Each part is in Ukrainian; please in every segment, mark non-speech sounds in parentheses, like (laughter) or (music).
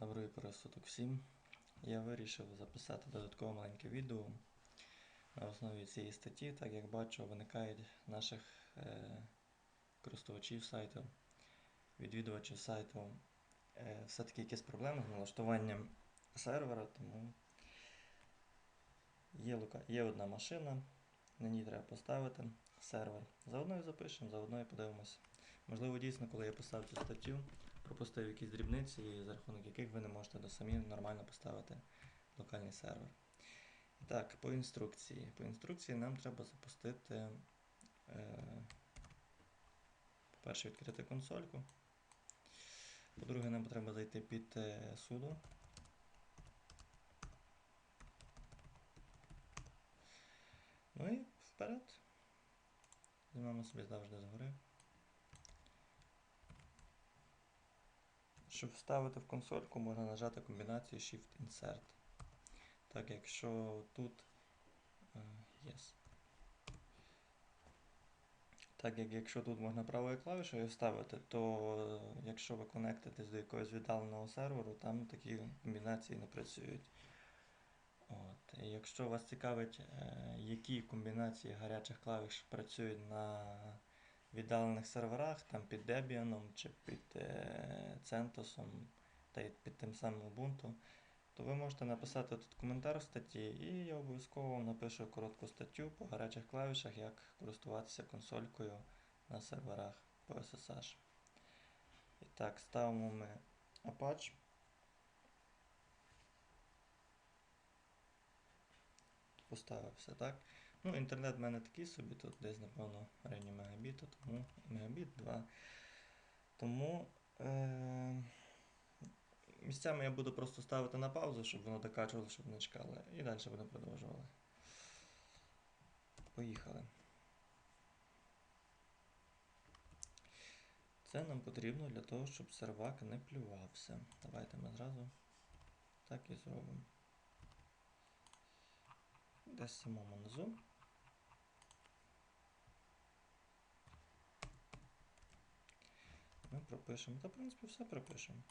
Доброї пори суток всім. Я вирішив записати додаткове маленьке відео на основі цієї статті, так як бачу, виникають наших е, користувачів сайту, відвідувачів сайту е, все-таки якісь проблеми з налаштуванням сервера, тому є, лока... є одна машина, на ній треба поставити сервер. Заодно і запишемо, заодно і подивимося. Можливо, дійсно, коли я писав цю статтю, пропустив якісь дрібниці, за рахунок яких ви не можете до самі нормально поставити локальний сервер. І так, по інструкції. По інструкції нам треба запустити, е, по-перше, відкрити консольку. По-друге, нам треба зайти під е, суду. Ну і вперед. Знімаємо собі завжди згори. Щоб вставити в консольку, можна нажати комбінацію Shift-Insert. Так, якщо тут. е, Yes. Так як якщо тут можна правою клавішою вставити, то е, якщо ви конектитесь до якогось віддаленого серверу, там такі комбінації не працюють. От. І якщо вас цікавить, е, які комбінації гарячих клавіш працюють на віддалених серверах, там під Debian чи під е, CentOS, та під тим самим Ubuntu, то ви можете написати тут коментар в статті, і я обов'язково вам напишу коротку статтю по гарячих клавішах, як користуватися консолькою на серверах по SSH. І так, ставимо ми Apache. Поставився, так? Ну, інтернет в мене такий собі, тут десь, напевно, в районі тому мегабіт 2. Тому е- місцями я буду просто ставити на паузу, щоб воно докачувало, щоб не чекали. І далі будемо продовжували. Поїхали. Це нам потрібно для того, щоб сервак не плювався. Давайте ми зразу так і зробимо. Десь самому низу. Ми пропишемо. Та, в принципі, все пропишемо.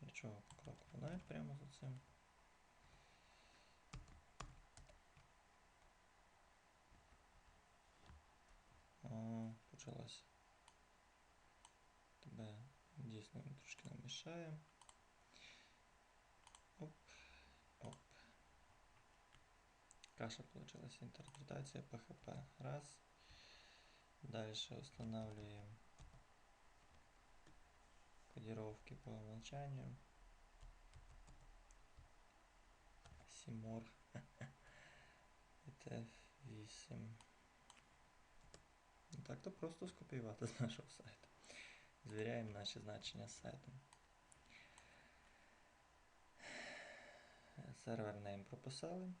Нічого покроково. Навіть прямо за цим. О, почалося. Тебе дійсно трошки нам мішає. Оп, оп. Каша получилась. Интерпретация PHP. Раз. Дальше устанавливаем кодировки по умолчанию. Симор. (laughs) Это 8. Ну, так то просто скопіювати з нашого сайту. Звіряємо наші значення з сайтом. Сервер name прописали.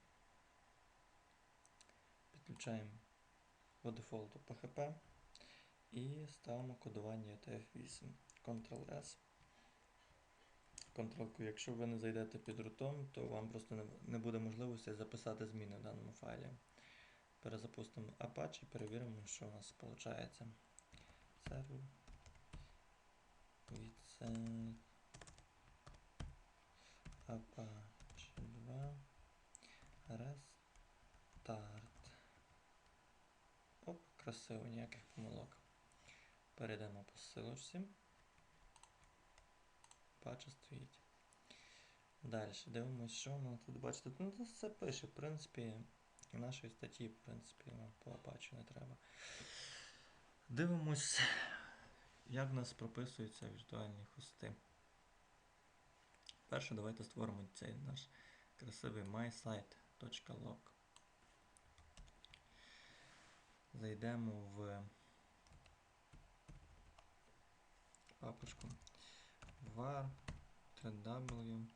Підключаємо по дефолту PHP і ставимо кодування UTF-8. Ctrl-S. Ctrl-Q. Якщо ви не зайдете під рутом, то вам просто не, буде можливості записати зміни в даному файлі. Перезапустимо Apache перевіримо, що у нас виходить. Сервер. Від Apache 2. Restart. Оп, красиво, ніяких помилок. Перейдемо по ссылочці. Пача стоїть. Далі дивимося, що воно тут бачите. Ну тут все пише, в принципі, в нашої статті, в принципі, нам по Apache не треба. Дивимось, як в нас прописуються віртуальні хости. Перше, давайте створимо цей наш красивий mysite.log. Зайдемо в папочку var 3w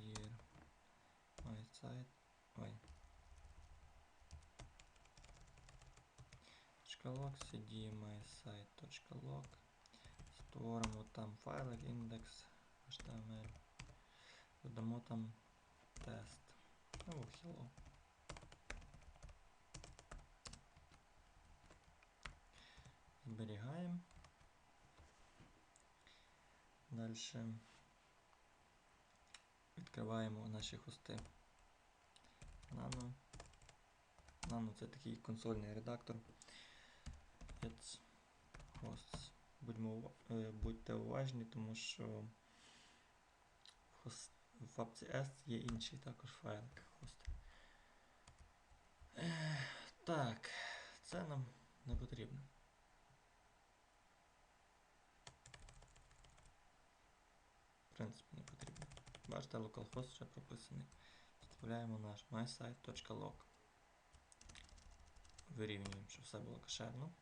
dir my site ой .log cd my site.log створимо там файлик index html додамо там тест. Ну hello. Зберігаємо. Далі відкриваємо наші хости. Nano. Nano це такий консольний редактор. It's hosts. Будьмо, е, будьте уважні, тому що в, папці S є інший також файлик хост. Так, це нам не потрібно. В принципі, не потрібно. Бачите, localhost вже прописаний. Вставляємо наш mysite.log. Вирівнюємо, щоб все було кошерно.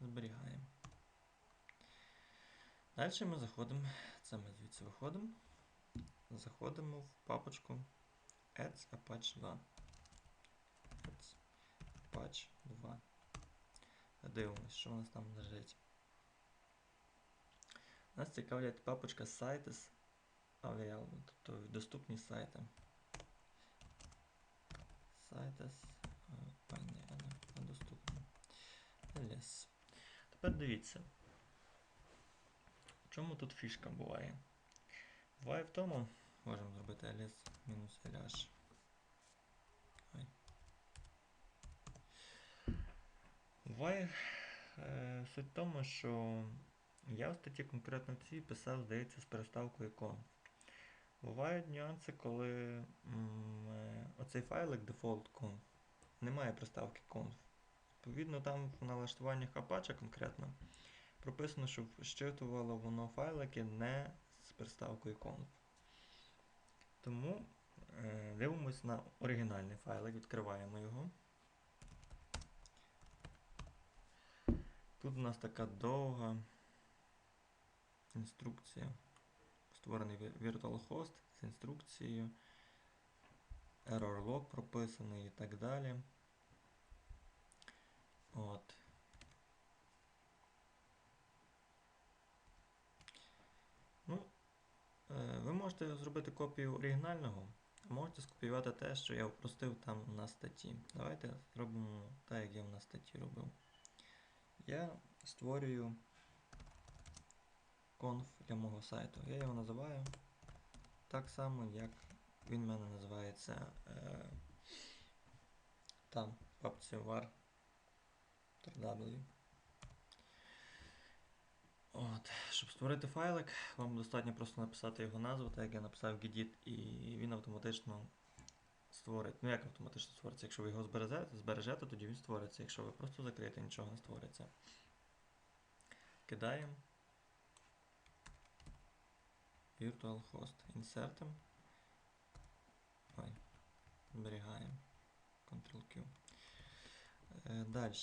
Зберігаємо. Далі ми заходимо, це ми звідси виходимо. Заходимо в папочку Ads Apache 2. Ads Apache 2. Дивимось, що у нас там лежить. Нас цікавлять папочка Sites Available, тобто доступні сайти. Sites, е, недоступні. Ls. Тепер дивіться. В чому тут фішка буває? Буває в тому, можемо зробити ls мінус ls. Ой. Буває е, суть в тому, що я в статті конкретно цій писав, здається, з переставкою conf. Бувають нюанси, коли м, е, оцей файлик default conf немає приставки conf. Відповідно, там в налаштуваннях Apache конкретно прописано, щоб щитувало воно файлики не з приставкою conf. Тому е, дивимось на оригінальний файлик, відкриваємо його. Тут у нас така довга інструкція. Створений вір- virtual host з інструкцією, error log прописаний і так далі. От. Ну, е, ви можете зробити копію оригінального, а можете скопіювати те, що я впростив там на статті. Давайте зробимо так, як я на статті робив. Я створюю конф для мого сайту. Я його називаю так само, як він в мене називається е, там папці var w. От. Щоб створити файлик, вам достатньо просто написати його назву, так як я написав gedit, і він автоматично створить. Ну як автоматично створиться? Якщо ви його збережете, збережете, тоді він створиться. Якщо ви просто закриєте, нічого не створиться. Кидаємо. Virtual host. Ой. Зберігаємо. Ctrl-Q. Е, Далі.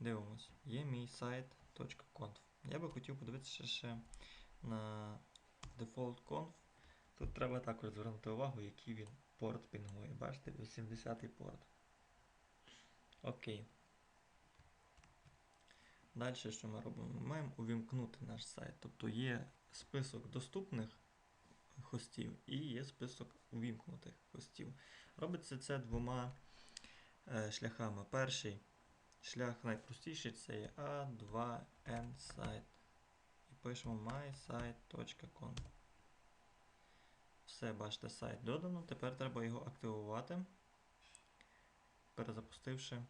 Дивимось. Є мій сайт.conf. Я би хотів подивитися ще на default conf. Тут треба також звернути увагу, який він порт пінгує. Бачите, 80-й порт. Окей. Далі що ми робимо? Ми маємо увімкнути наш сайт. Тобто є список доступних хостів і є список увімкнутих хостів. Робиться це двома е, шляхами. Перший шлях найпростіший це є A2N сайт. І пишемо mysite.com. Все, бачите, сайт додано. Тепер треба його активувати, перезапустивши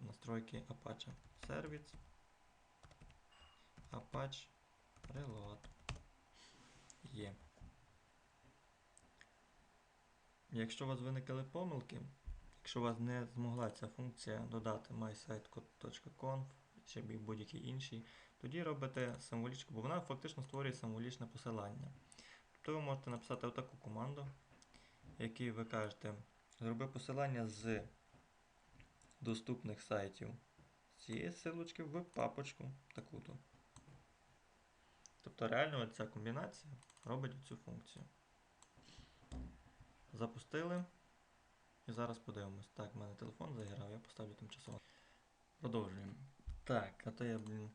настройки Apache. Service. Apache Reload. Є. Якщо у вас виникли помилки, якщо у вас не змогла ця функція додати mysite.conf чи будь-який інший, тоді робите символічку, бо вона фактично створює символічне посилання. Тобто ви можете написати отаку команду, якій ви кажете, зроби посилання з доступних сайтів з цієї силочки в папочку таку-то. Тобто реально ця комбінація робить цю функцію. Запустили. І зараз подивимось. Так, в мене телефон заграв, я поставлю тимчасово. Продовжуємо. Так, а то я, блін,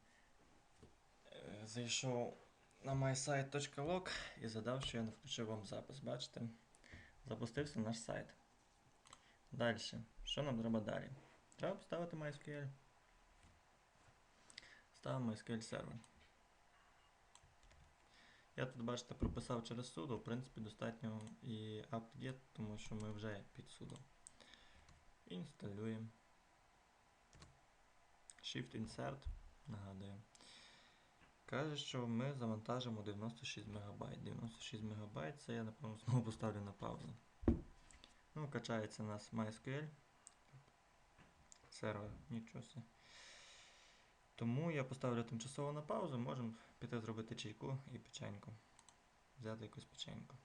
е, зайшов на mysite.log і задав, що я не включив вам запис. Бачите? Запустився наш сайт. Далі. Що нам треба далі? Треба поставити MySQL. Ставимо MySQL сервер. Я тут, бачите, прописав через sudo, в принципі, достатньо і apt-get, тому що ми вже під sudo. Інсталюємо. Shift Insert, нагадую. Каже, що ми завантажимо 96 МБ. 96 МБ це я, напевно, (laughs) знову поставлю на паузу. Ну, качається у нас MySQL. Сервер, нічого. Тому я поставлю тимчасово на паузу, можемо піти зробити чайку і печеньку. Взяти якусь печеньку.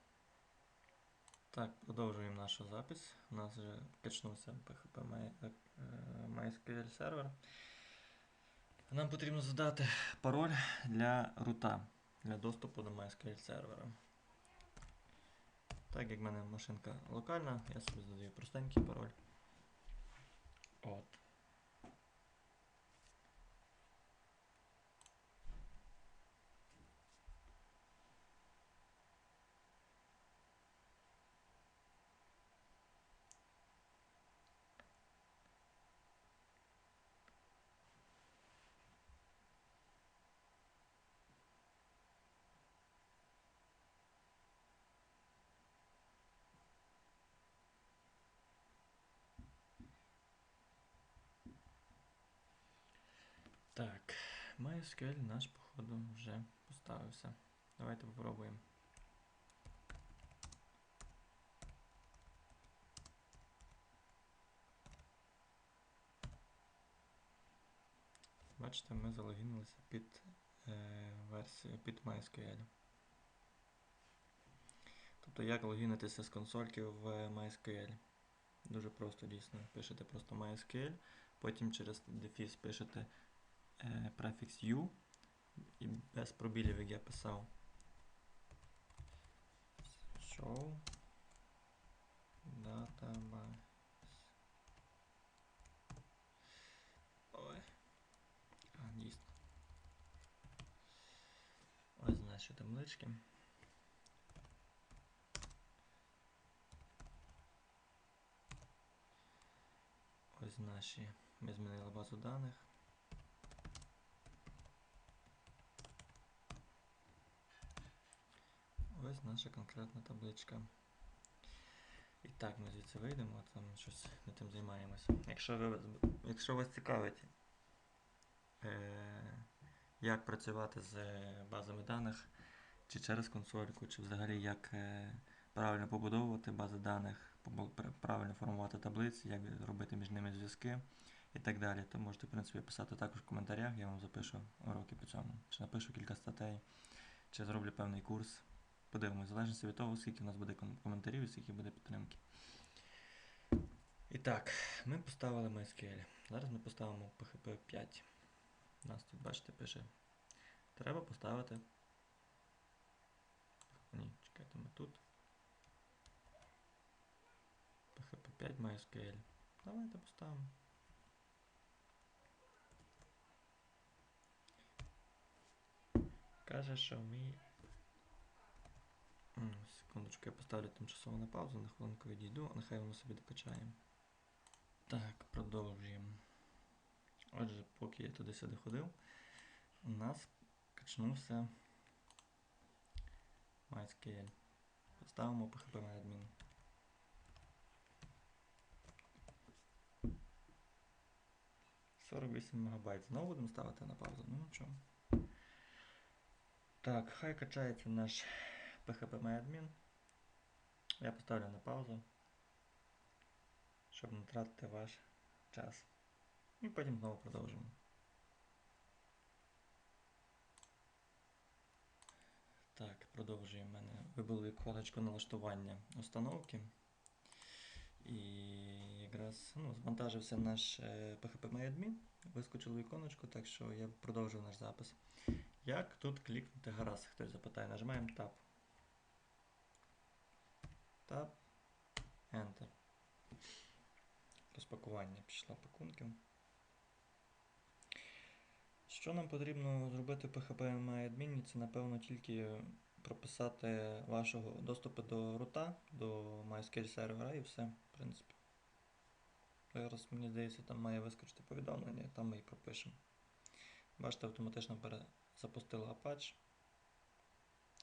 Так, продовжуємо нашу запис. У нас вже качнувся PHP е, MySQL сервер. Нам потрібно задати пароль для рута, для доступу до MySQL сервера. Так як в мене машинка локальна, я собі задаю простенький пароль. От. Так, MySQL наш, походу, вже поставився. Давайте попробуємо. Бачите, ми залогінилися під е, версію під MySQL. Тобто як логінитися з консольки в MySQL? Дуже просто дійсно. Пишете просто MySQL, потім через дефіс пишете префікс U і без пробілів, як я писав. Show database. Ой. А, дійсно. Ось наші таблички. Ось наші. Ми змінили базу даних. Ось наша конкретна табличка. І так, ми звідси вийдемо, там щось ми тим займаємося. Якщо, ви, якщо вас цікавить, е, як працювати з базами даних, чи через консольку, чи взагалі як е, правильно побудовувати бази даних, правильно формувати таблиці, як робити між ними зв'язки і так далі, то можете, в принципі, писати також в коментарях, я вам запишу уроки по цьому. Чи напишу кілька статей, чи зроблю певний курс. Подивимось, в залежності від того, скільки у нас буде коментарів і скільки буде підтримки. І так, ми поставили MySQL. Зараз ми поставимо PHP 5. У нас тут, бачите, пише. Треба поставити. Ні, чекайте, ми тут. PHP 5 MySQL. Давайте поставимо. Каже, що ми Секундочку, я поставлю тимчасово на паузу, на хвилинку відійду, нехай воно собі докачає. Так, продовжуємо. Отже, поки я туди-сюди ходив, у нас качнувся MySQL. Поставимо PHP MyAdmin. «48 МБ. Знову будемо ставити на паузу. Ну нічого. Так, хай качається наш PHP MyAdmin. Я поставлю на паузу, щоб не тратити ваш час. І потім знову продовжимо. Так, продовжуємо. Мене вибили вкладочку налаштування установки. І якраз ну, звантажився наш е, PHP MyAdmin, вискочило віконечко, так що я продовжив наш запис. Як тут клікнути гаразд, хтось запитає. Нажимаємо Tab. Tab. Enter. Розпакування пішло пакунків. Що нам потрібно зробити в PHP MyAdmin? Це, напевно, тільки прописати вашого доступу до рута, до MySQL сервера і все, в принципі. Зараз, мені здається, там має вискочити повідомлення, там ми і пропишемо. Бачите, автоматично перезапустила Apache.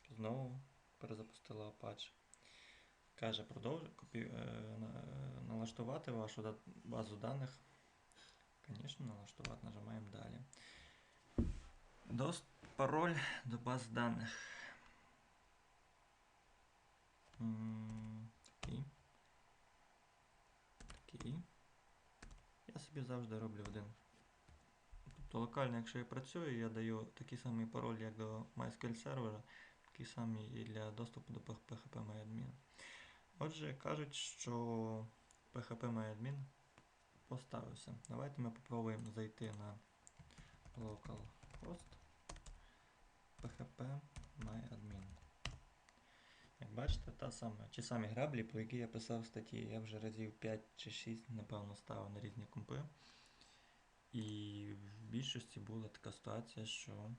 Знову перезапустила Apache. Каже, продовж... копі... е, на- налаштувати вашу базу даних. Звісно, налаштувати, нажимаємо далі. Дост... Пароль до баз даних. Такий. Такий. Я собі завжди роблю один. Тобто локально, якщо я працюю, я даю такий самий пароль, як до MySQL сервера, такий самий і для доступу до PHP-MyAdmin. Отже, кажуть, що PHP-MyAdmin поставився. Давайте ми попробуємо зайти на localhost PHP-MyAdmin. Як бачите, та сама, ті самі граблі, про які я писав статті. Я вже разів 5 чи 6, напевно, ставив на різні компи. І в більшості була така ситуація, що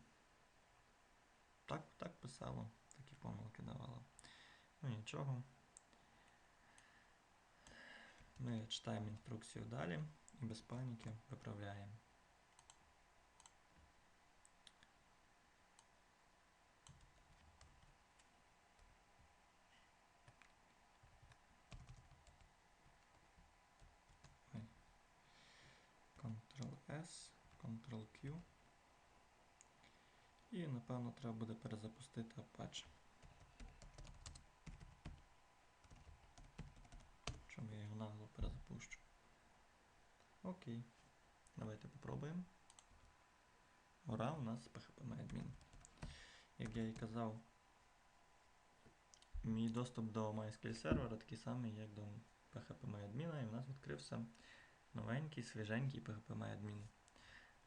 так, так писало, такі помилки давало. Ну нічого. Ми читаємо інструкцію далі і без паніки виправляємо. Ctrl-S, Ctrl-Q. І напевно треба буде перезапустити Apache. Щоб я нагло перезапущу. Окей. Давайте попробуємо. Ура, у нас PHP-MyAdmin. Як я і казав, мій доступ до MySQL сервера такий самий, як до PHP-MyAdmin, і в нас відкрився новенький, свіженький PHP-MyAdmin.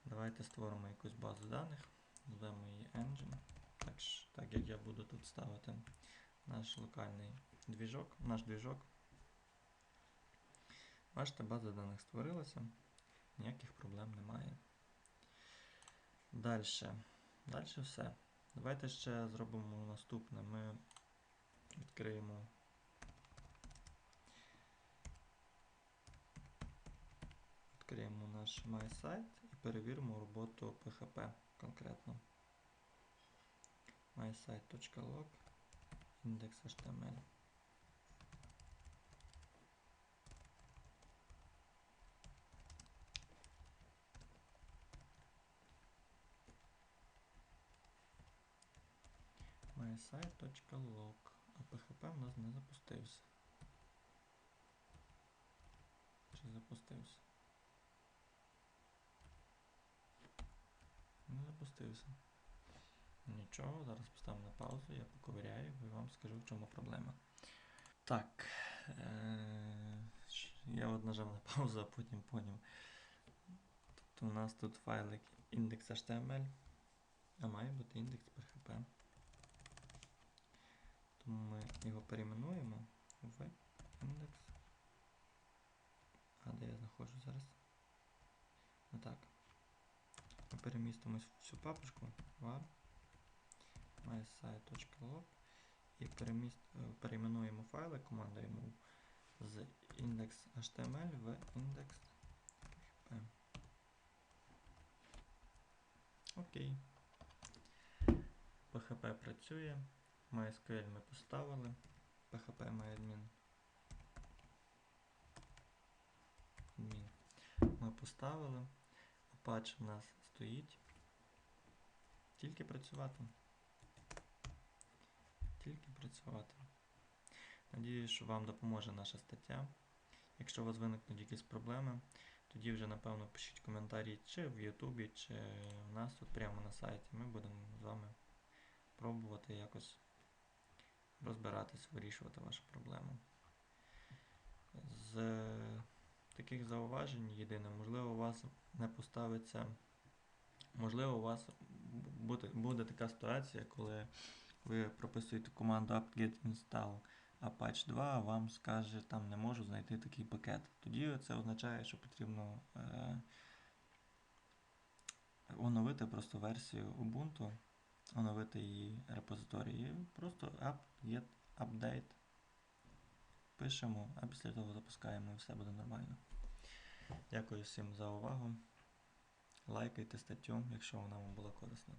Давайте створимо якусь базу даних, назвемо її Engine. Так, так як я буду тут ставити наш локальний двіжок, наш двіжок. Бачите, база даних створилася, ніяких проблем немає. Далі. Далі все. Давайте ще зробимо наступне. Ми відкриємо відкриємо наш MySite і перевіримо роботу PHP конкретно. mysite.log index.html mysite.log а PHP в нас не запустився. Чи запустився? Не запустився. Нічого, зараз поставимо на паузу, я поковиряю і вам скажу, в чому проблема. Так. Е- я от нажав на паузу, а потім поняв. Тобто у нас тут файлик index.html, а має бути індекс PHP. Тому ми його перейменуємо в індекс. А де я знаходжусь зараз? Ну так. Ми перемістимось в цю папочку var mysite.log і переміст, е, перейменуємо файли командою move з index.html в index.php. Окей. PHP працює. MySQL ми поставили. PHP MyAdmin. Admin. Ми поставили. Apache в нас стоїть. Тільки працювати. Тільки працювати. Надіюсь, що вам допоможе наша стаття. Якщо у вас виникнуть якісь проблеми, тоді вже, напевно, пишіть коментарі чи в Ютубі, чи в нас тут прямо на сайті. Ми будемо з вами пробувати якось розбиратись, вирішувати ваші проблеми. З таких зауважень єдине, можливо, у вас не поставиться, можливо, у вас буде, буде така ситуація, коли ви прописуєте команду apt-get install Apache 2, а вам скаже, там не можу знайти такий пакет. Тоді це означає, що потрібно е, оновити просто версію Ubuntu, оновити її репозиторій. Просто apt-get update пишемо, а після того запускаємо і все буде нормально. Дякую всім за увагу. Лайкайте статтю, якщо вона вам була корисна.